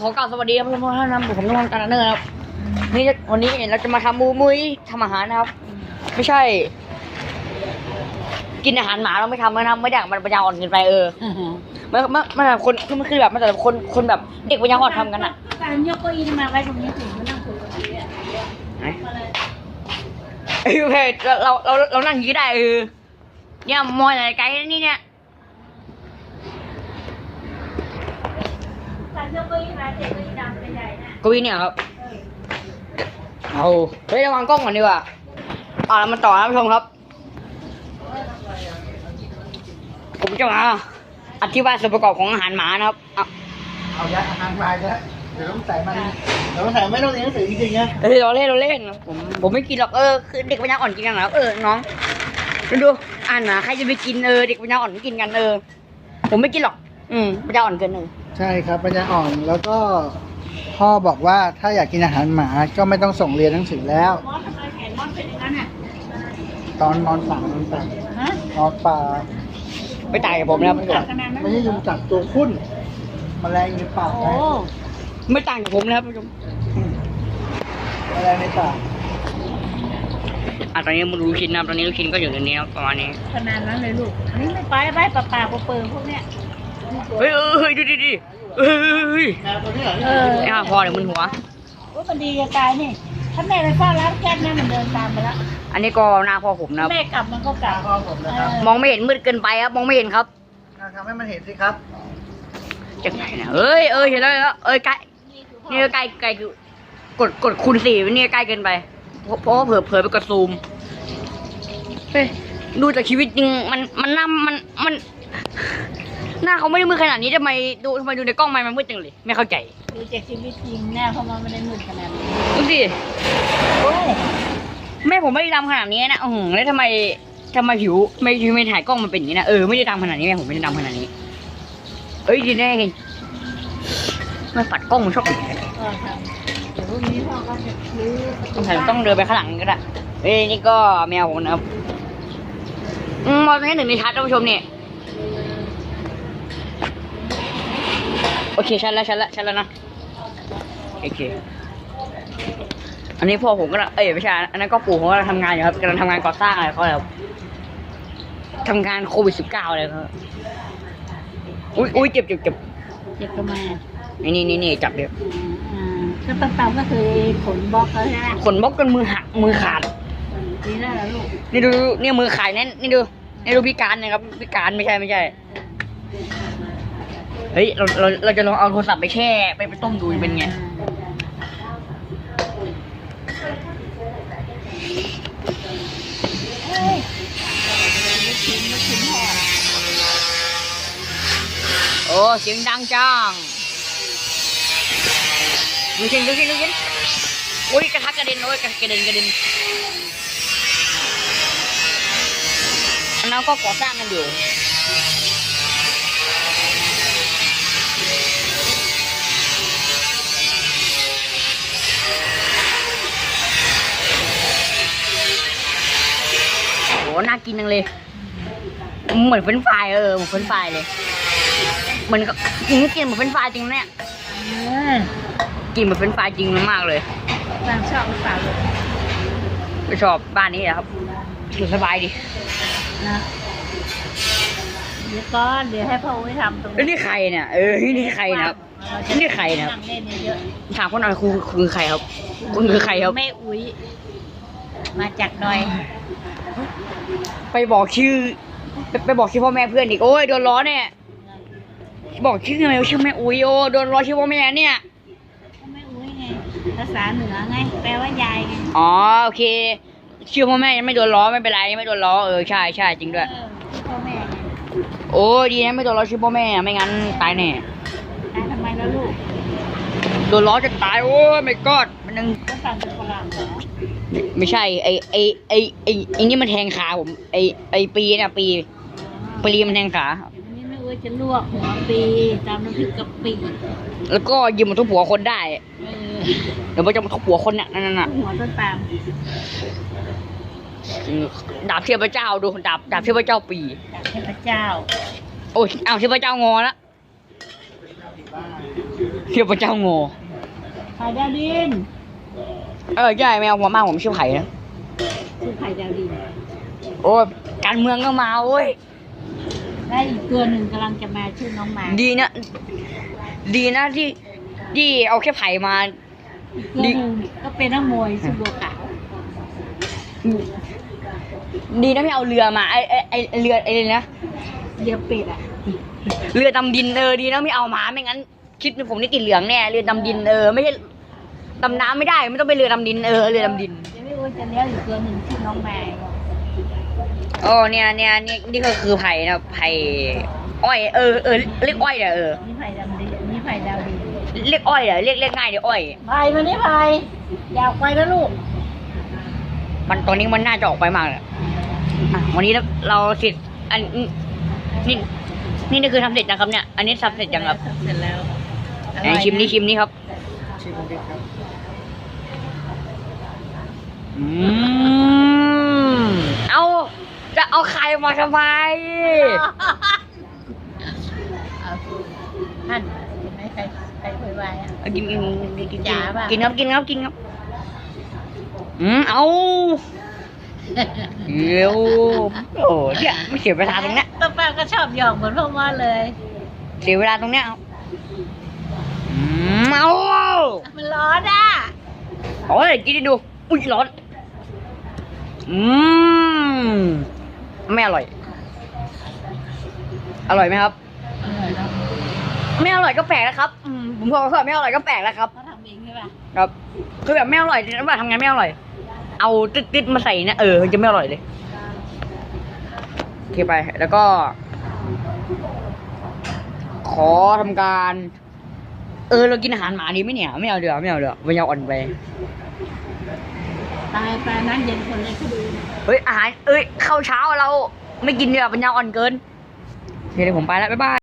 ขอกล่าวสวัสดีครับทุกท่านนะผมนุ่งการเนอร์ครับนี่วันนี้เราจะมาทำมูมุ้ยทำอาหารนะครับ ไม่ใช่ กินอาหารหมาเราไม่ทำนะครับไม่ได้มันปัญญาอ่อนเกินไปเออมันมันมันแบบคนมันคือแบบมันแต่แบบคนคนแบบเด็กปัญญาอ่อนทำกันอะการยกเก้าอี้มาไว้ตรงนี้ถึงมานั่งคุยกันนี้อะไหนเออเพจเราเราเราเรานั่งยืดได้เออเนี่ยมอยอะไรไกลนี่เนี่ย การยกเก้าอี้มาเจ็บเก้าอี้ดำเป็นใหญ่นะกวีเนี่ยครับ เอาเฮ้ยระวังกล้องก่อนดีกว่าอ่าแล้วมาต่อนะผู้ชมครับ ผมจะมาอธิบายส่วนประกอบของอาหารหมานะครับอะเอายาอาหารมาแล้วเดี๋ยวต้องใส่มันเดี๋ยวต้องใส่ไม่ต้องเรียนหนังสือจริงๆนะเฮ้ยเราเล่นเราเล่นผมผมไม่กินหรอกเออคือเด็กปัญญาอ่อนกินกันเหรอเออน้องดูดูอ่านนะใครจะไปกินเออเด็กปัญญาอ่อนกินกันเออผมไม่กินหรอก อืมปัญญาอ่อนเกินเออ ช่ครับปัญญาอ่อนแล้วก็พ่อบอกว่าถ้าอยากกินอาหารหมาก็ไม่ต้องส่งเรียนหนังสือแล้ว มอสทำไมแขนมอสเป็นอย่างนั้นอะตอนนอนป่านอนป่าฮะนอนป่าไปตายกับผมนะครับกัดขนาดนั้นไม่ใช่ยุงจับตัวคุ้นแมลงในปากโอ้นะไม่ต่างกับผมนะครับผู้ชมแมลงในปากอะตอนนี้มันรู้ชิ้นนะครับตอนนี้ลูกชิ้นก็อยู่ในนี้ครับประมาณนี้ขนาดนั้นเลยลูกอันนี้ไม่ไปไปปลาปลาเปิงพวกเนี้ยเฮ้ยเออเฮ้ยดูดิดิ เฮ้ยเฮ้ยเฮ้ยแมวตัวนี้เหรอเออไอ้ห่าพอเดี๋ยวมึนหัว ว่ามันดีจะตายนี่ ถ้าแม่ไปเฝ้าร้านแก๊สแม่มันเดินตามไปแล้วอันนี้ก็หน้าพ่อผมนะครับ แม่กลับมันก็กลับพ่อผมนะครับ มองไม่เห็นมืดเกินไปครับ มองไม่เห็นครับทำให้มันเห็นสิครับจากไหนนะเอ้ยเอ้ยเห็นแล้วเห็นแล้วเอ้ยใกล้นี่ก็ใกล้ใกล้คือกดกดคูณสี่นี่ใกล้เกินไปเพราะเพราะว่าเผลอเผลอไปกดซูมเฮ้ยดูจากชีวิตจริงมันมันหน้ามันมัน หน้าเขาไม่ได้มืดขนาดนี้ทำไมดูทำไมดูในกล้องมันมันมืดจังเลยไม่เข้าใจดูจากชีวิตจริงแน่เพราะมันไม่ได้มืดขนาดนี้ดูสิโอ้ยแม่ผมไม่ได้ดำขนาดนี้นะอือหือแล้วทำไมทำไมผิวไม่ผิวไม่ถ่ายกล้องมันเป็นอย่างนี้นะเออไม่ได้ดำขนาดนี้แม่ผมไม่ได้ดำขนาดนี้ เอ้ยดีแน่เห็นมันปัดกล้องมันชอบอย่างนี้ก็ทำเดี๋ยวพรุ่งนี้พ่อก็จะซื้อต้องถ่ายต้องเดินไปข้างหลังก็ได้เอ้ยนี่ก็แมวผมนะครับอืมมองตรงนี้หนึ่งในชัดท่านผู้ชมเนี่ย เคชัดแล้วชัดแล้วชัดแล้วนะโอเค อันนี้พ่อผมก็เอ้ยไม่ใช่อันนั้นก็ปู่ผมกำลังทำงานอยู่ครับกำลังทำงานก่อสร้างอะไรเขาแล้วทำงานโควิดสิบเก้าเลยครับอุ้ยอุ้ยเจ็บเจ็บเจ็บเจ็บประมาณนี่นี่นี่นี่จับเดี๋ยวอ่าก็ตั้งเตาก็คือขนบล็อกเขาใช่ไหมขนบกจนมือหักมือขาดดีแล้วล่ะลูกนี่ดูดูเนี่ยมือขาดนั่นนี่ดูนี่ดูพิการนะครับพิการไม่ใช่ไม่ใช่ เฮ้ยเราเราเราจะลองเอาโทรศัพท์ไปแช่ไปไปต้มดูเป็นไงเฮ้ยไม่ชิมไม่ชิมดโอ้เสียงดังจังดูสิดูสิดูสิอุ้ยกระทะกระเด็นโอ้ยกระกระเด็นกระเด็นอันนั้นก็ก่อสร้างกันอยู่ น่ากินจังเลย เหมือนเฟรนช์ฟรายเออเหมือนเฟรนช์ฟรายเลยเหมือนกับจริงๆกินเหมือนเฟรนช์ฟรายจริงนะเนี่ยเออกินเหมือนเฟรนช์ฟรายจริงมากเลยตามชอบหรือเปล่าลูกไม่ชอบบ้านนี้แหละครับอยู่สบายดีนะเดี๋ยวก่อนเดี๋ยวให้พ่ออุ้ยทำตรงแล้วนี่ใครเนี่ยเออนี่ใครนะครับนี่ใครนะครับนั่งเล่นเยอะถามคนหน่อยคุณคือใครครับ คุณคือใครครับแม่อุ้ยมาจากดอย ไปบอกชื่อไปไปบอกชื่อพ่อแม่เพื่อนอีกโอ้ยโดนล้อเนี่ย บอกชื่อทำไมชื่อแม่อุ้ยโอ้โดนล้อชื่อพ่อแม่เนี่ยแม่อุ้ยไงภาษาเหนือไงแปลว่ายายไงอ๋อโอเค ชื่อพ่อแม่ยังไม่โดนล้อไม่เป็นไรยังไม่โดนล้อเออใช่ใช่จริงด้วยเออพ่อแม่ไงโอ้ดีนะไม่โดนล้อชื่อพ่อแม่ไม่งั้นตายแน่ตายทำไมแล้วลูกโดนล้อจะตายโอ้ยไม่กอดมันนึงก็สั่งเป็นฝรั่งเหรอ ไม่ใช่ ไอไอไอไอไอนี่มันแทงขาผม ไอไอปีเนี่ยปีปีมันแทงขาอันนี้แม่อุ้ยจะลวกหัวปีตามน้ำพริกกะปิแล้วก็ยืมมาทุบหัวคนได้ เออเดี๋ยวมันจะมาทุบหัวคนเนี่ยนั่นน่ะหัวต้นปาล์มดาบเทพเจ้าดูดาบดาบเทพเจ้าปี จากเทพเจ้าโอ้ยเอาเทพเจ้างอละเทพเจ้าโง่ไข่ดาวดิน เออใช่แมวหัวมากผมชื่อไผ่นะชื่อไข่ดาวดินโอ้ยการเมืองก็มาเว้ยได้อีกตัวหนึ่งกำลังจะมาชื่อน้องมาดีนะ ดีนะที่ที่เอาแค่ไผ่มา อีกตัวหนึ่งก็เป็นนักมวยซูโบกะดีนะไม่เอาเรือมาไอไอไอเรือไอเลยนะเรือเป็ดอะเรือดำดินเออดีนะไม่เอามาไม่งั้น คิดผมนี่ติดเหลืองแน่เรือดำดินเออไม่ใช่ ดำน้ำไม่ได้ไม่ต้องไปเรือดำดินเออเรือดำดินเดี๋ยวไม่รู้จะเลี้ยงอีกตัวหนึ่งชื่อน้องแมวโอ้เนี่ยเนี่ยนี่นี่ก็คือไผ่นะไผ่อ้อยเออเออเรียกอ้อยเด้อเออนี่ไผ่ดำดินนี่ไผ่ดาวดินเรียกอ้อยเด้อเรียกเรียกง่ายเดี๋ยวอ้อยไผ่มานี่ไผ่อยากไปนะลูก มันตอนนี้มันน่าจะออกไปมากเลยอะวันนี้เราเสร็จอันนี่นี่นี่คือทำเสร็จนะครับเนี่ย อันนี้ทำเสร็จยังครับเสร็จแล้วไหนชิมนี่ชิมนี่ครับชิมดิครับ อืมเอาจะเอาไข่มาทำไมเอาท่านเห็นไหมใครใครคุยวายอะ เอากินกินกินกินจ๋าป่ะ กินครับกินครับกินครับอืมเอาเดี๋ยวโอ้เนี่ยไม่เสียเวลาตรงเนี้ยป้าป้าก็ชอบหยอกเหมือนพ่อมาเลย เสียเวลาตรงเนี้ยเอาอืมเอามันร้อนอะโอ้ยกินให้ดูอุ้ยร้อน อืมไม่อร่อย อร่อยไหมครับ อร่อยเนาะไม่อร่อยก็แปลกนะครับอืมผมบอกว่าไม่อร่อยก็แปลกแล้วครับ เขาทำเองใช่ป่ะครับ คือแบบไม่อร่อยแล้วแบบทำงานไม่อร่อย เอาติดๆมาใส่นะเออมันจะไม่อร่อยเลยโอเคไป แล้วก็ ขอทำการ เออเรากินอาหารหมาดีไหมเนี่ย ไม่เอาเดือไม่เอาเดือมันยาวอ่อนไป ตายไปนั้นเย็นคนเลยเขาดูเฮ้ยอาหารเอ้ยข้าวเช้าเราไม่กินเดือปัญญาอ่อนเกิน เดี๋ยวผมไปแล้ว บ๊ายบาย